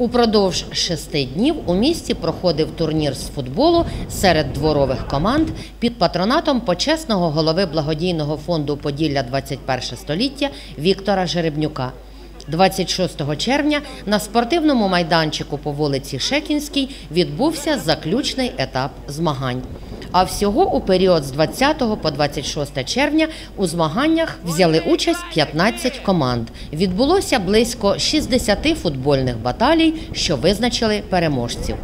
Упродовж шести днів у місті проходив турнір з футболу серед дворових команд під патронатом почесного голови благодійного фонду Поділля 21 століття Віктора Жеребнюка. 26 червня на спортивному майданчику по вулиці Шекінській відбувся заключний етап змагань. А всього у період з 20 по 26 червня у змаганнях взяли участь 15 команд. Відбулося близько 60 футбольних баталій, що визначили переможців.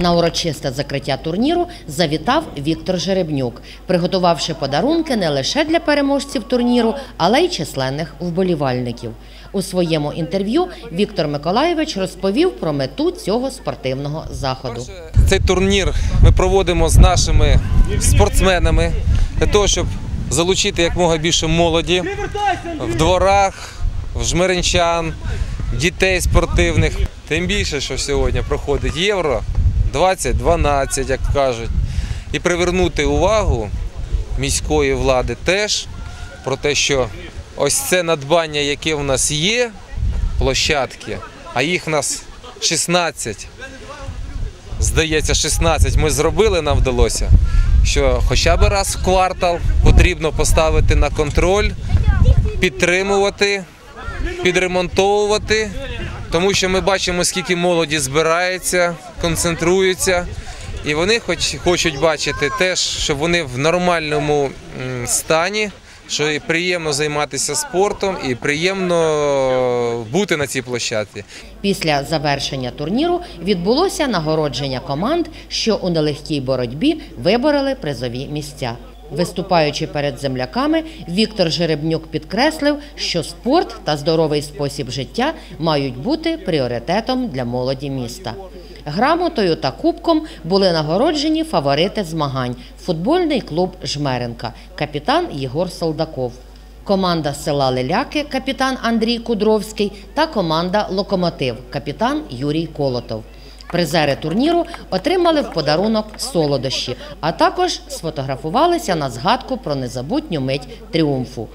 На урочисте закриття турніру завітав Віктор Жеребнюк, приготувавши подарунки не лише для переможців турніру, але й численних вболівальників. У своєму інтерв'ю Віктор Миколаєвич розповів про мету цього спортивного заходу. Цей турнір ми проводимо з нашими спортсменами для того, щоб залучити якомога більше молоді в дворах, в жмеринчан, дітей спортивних. Тим більше, що сьогодні проходить євро 2012, як кажуть, і привернути увагу міської влади теж про те, що ось це надбання, яке в нас є, площадки, а їх в нас 16 здається, 16 ми зробили, нам вдалося, що хоча б раз в квартал потрібно поставити на контроль, підтримувати, підремонтовувати, тому що ми бачимо, скільки молоді збирається, концентрується. І вони хоч, хочуть бачити теж, щоб вони в нормальному стані, що і приємно займатися спортом, і приємно бути на цій площадці. Після завершення турніру відбулося нагородження команд, що у нелегкій боротьбі вибороли призові місця. Виступаючи перед земляками, Віктор Жеребнюк підкреслив, що спорт та здоровий спосіб життя мають бути пріоритетом для молоді міста. Грамотою та кубком були нагороджені фаворити змагань футбольний клуб Жмеренка, капітан Єгор Солдаков. Команда села Леляки, капітан Андрій Кудровський та команда Локомотив, капітан Юрій Колотов. Призери турніру отримали в подарунок солодощі, а також сфотографувалися на згадку про незабутню мить тріумфу.